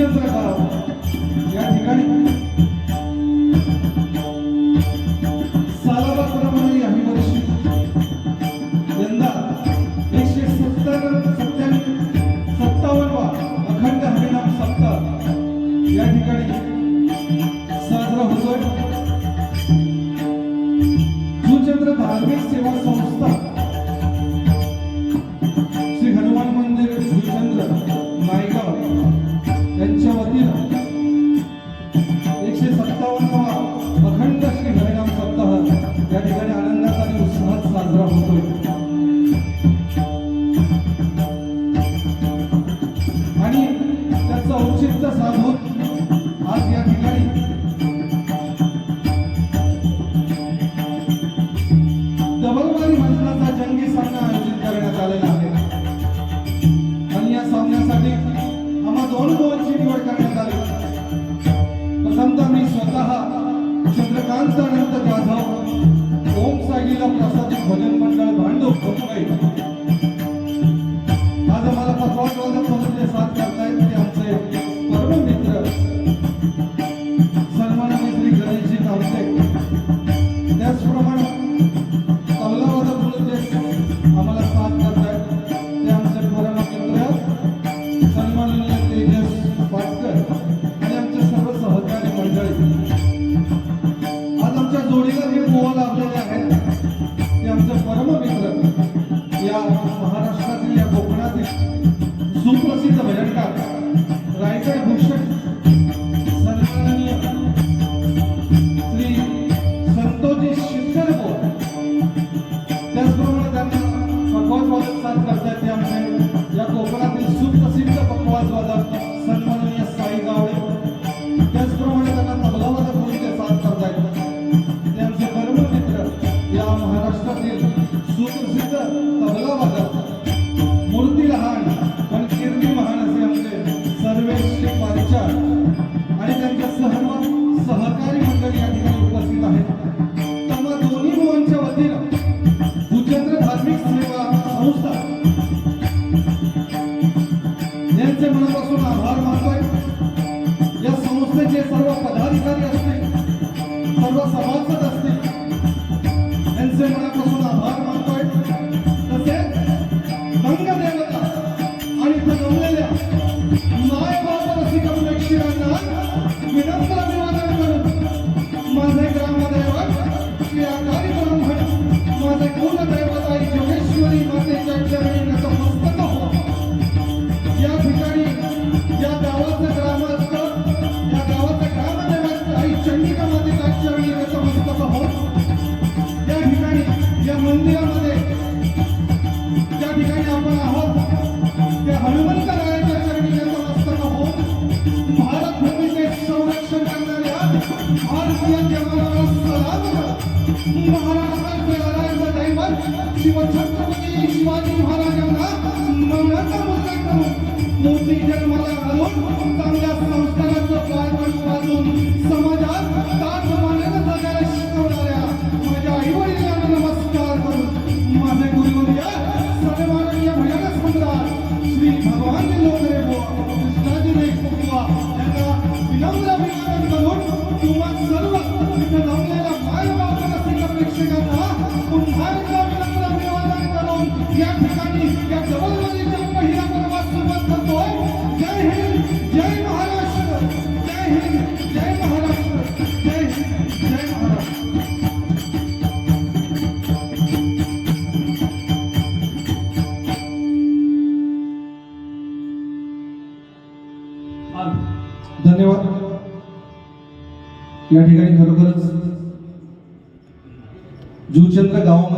చెప్పిన కాలం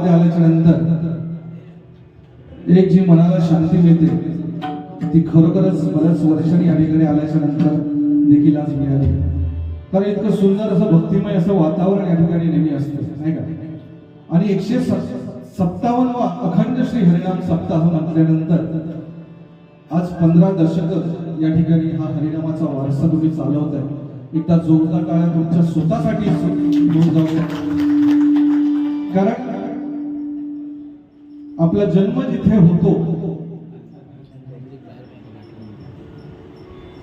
गावामध्ये आल्याच्यानंतर एक जी मनाला शांती मिळते ती खरोखरच बऱ्याच वर्षांनी या ठिकाणी आल्याच्यानंतर देखील आज मिळाली. कारण इतकं सुंदर असं भक्तिमय असं वातावरण या ठिकाणी नेहमी असतं नाही का? आणि एकशे सत्तावन्न अखंड श्री हरिनाम सप्ताह म्हटल्यानंतर आज पंधरा दशक या ठिकाणी हा हरिनामाचा वारसा तुम्ही चालवत आहे एकदा जोरदार टाळ्या तुमच्या स्वतःसाठी कारण आपला जन्म जिथे होतो.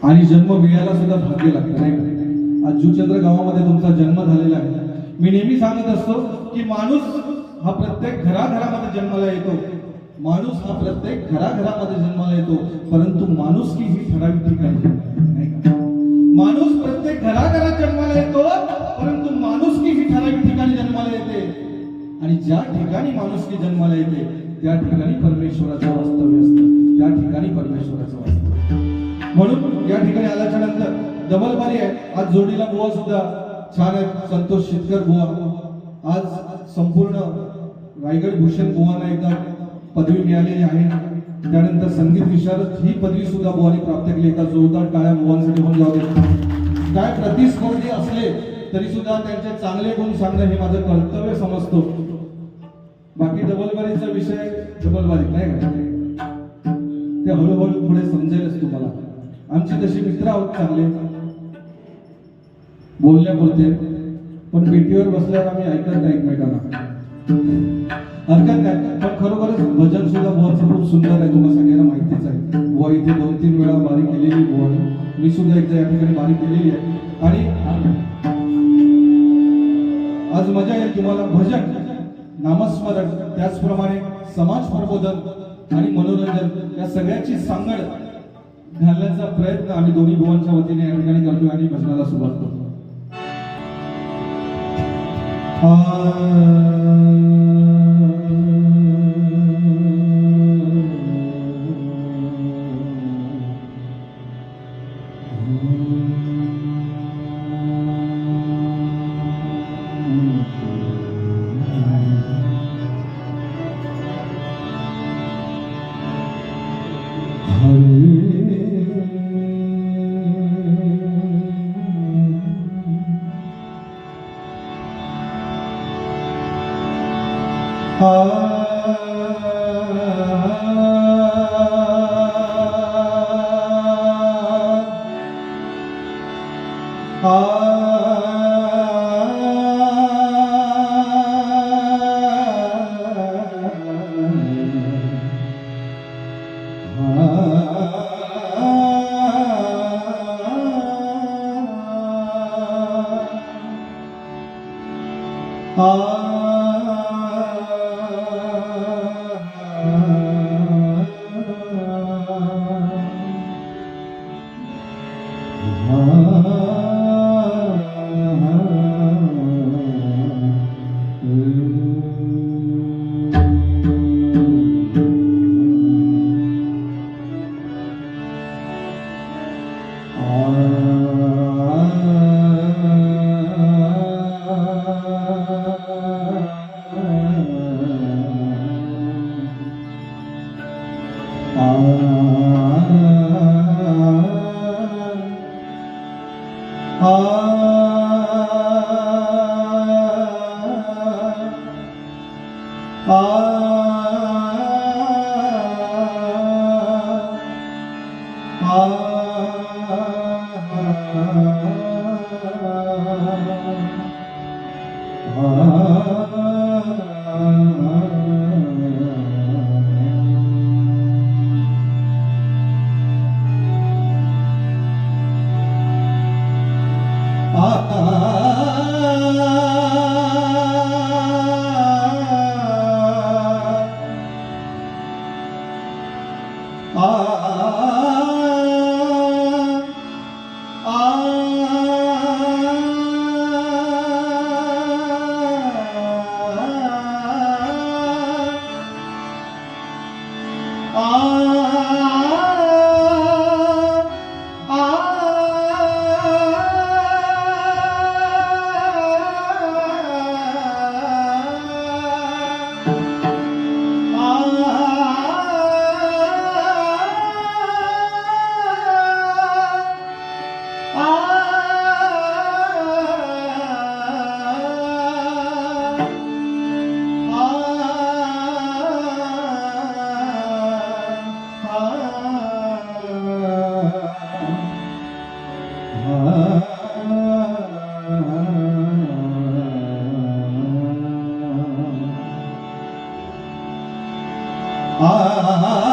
आणि जन्म मिळायला सुद्धा भाग्य लागतं नाही आज जुचंद्र गावामध्ये तुमचा जन्म झालेला आहे. मी नेहमी सांगत असतो की माणूस हा प्रत्येक घराघरामध्ये जन्माला येतो. माणूस हा प्रत्येक घराघरामध्ये जन्माला येतो. परंतु माणूस की ही ठराविक ठिकाणी माणूस प्रत्येक घराघरात जन्माला येतो. आणि ज्या ठिकाणी माणूस की जन्माला येते त्या ठिकाणी परमेश्वराचं वास्तव्य असतं. त्या ठिकाणी परमेश्वराचं वास्तव्य म्हणून या ठिकाणी आल्याच्यानंतर डबल बारी आहे. आज जोडीला बुवा सुद्धा छान आहेत. संतोष शेतकर बुवा. आज संपूर्ण रायगड भूषण बुवांना एकदा पदवी मिळालेली आहे. त्यानंतर संगीत विशारद ही पदवी सुद्धा बुवानी प्राप्त केली. एका जोरदार टाळ्या बुवांसाठी होऊन जाऊ काय प्रतिस्पर्धी असले तरी सुद्धा त्यांचे चांगले गुण सांगणं हे माझं कर्तव्य समजतो. बाकी डबलबारीचा विषय डबलबारी नाही का? ते हळूहळू पुढे समजेलच तुम्हाला. आमची तशी मित्र आहोत चांगले. बोलल्या बोलते पण पेटीवर बसल्यावर आम्ही ऐकत नाही एकमेकांना. हरकत नाही. पण खरोखरच भजन सुद्धा बहुत खूप सुंदर आहे. तुम्हाला सगळ्यांना माहितीच आहे. व इथे दोन तीन वेळा बारी केलेली बुवा. मी सुद्धा एकदा या ठिकाणी बारी केलेली आहे. आणि आज मजा येईल तुम्हाला. भजन. नामस्मरण त्याचप्रमाणे समाज प्रबोधन आणि मनोरंजन या सगळ्याची सांगड घालण्याचा प्रयत्न आम्ही दोन्ही बुवांच्या वतीने या ठिकाणी करतोय आणि भजनाला सुरुवात करतो. ah.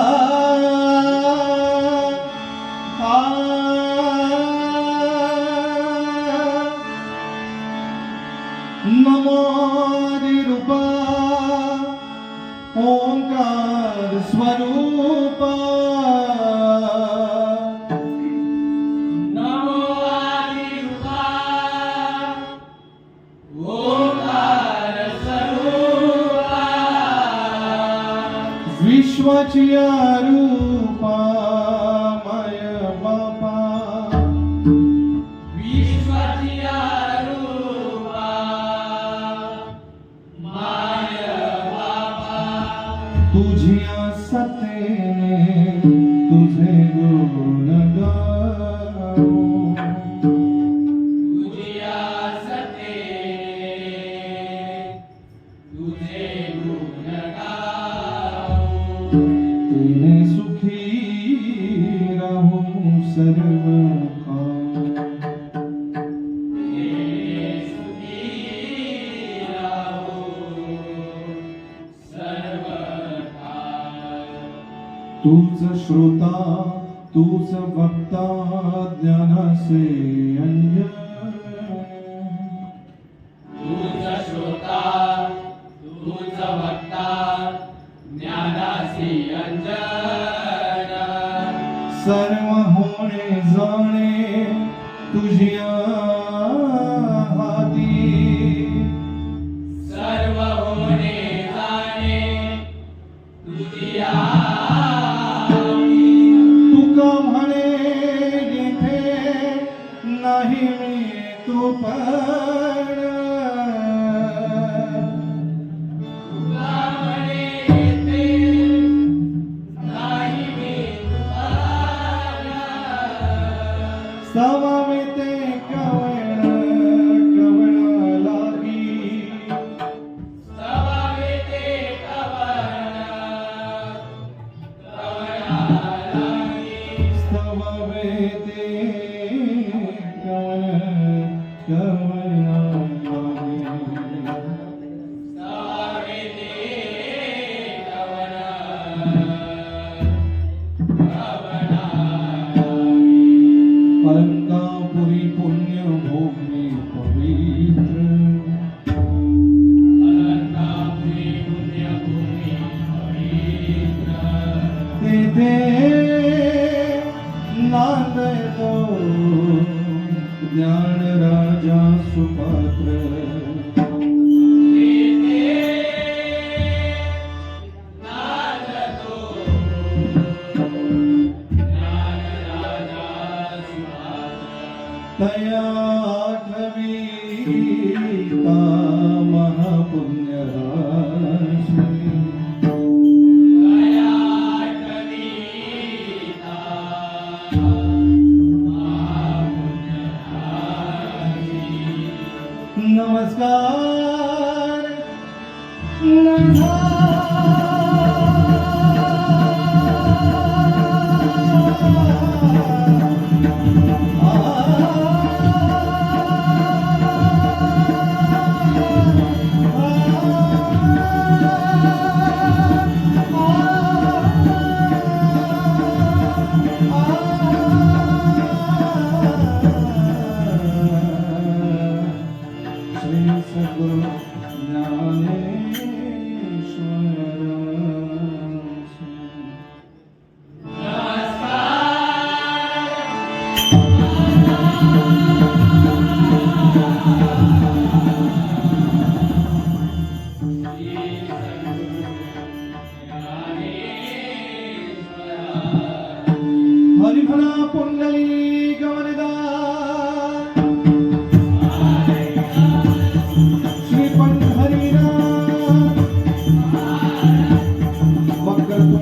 तो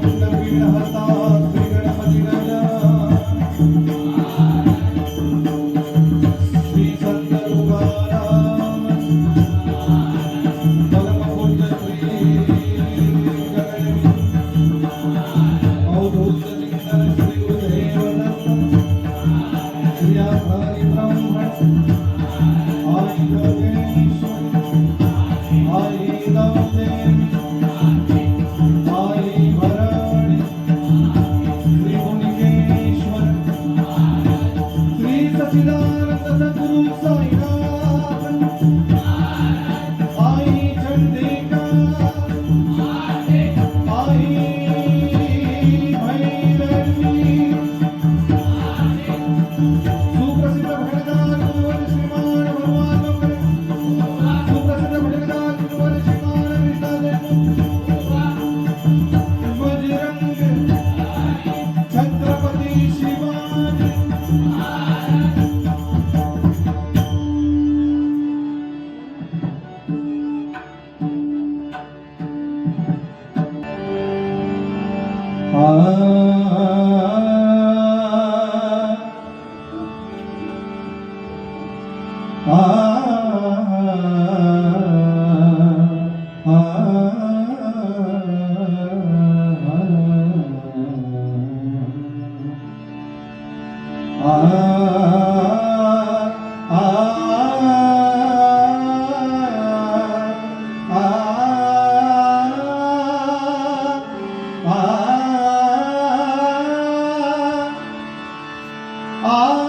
نبی ہتا Ah.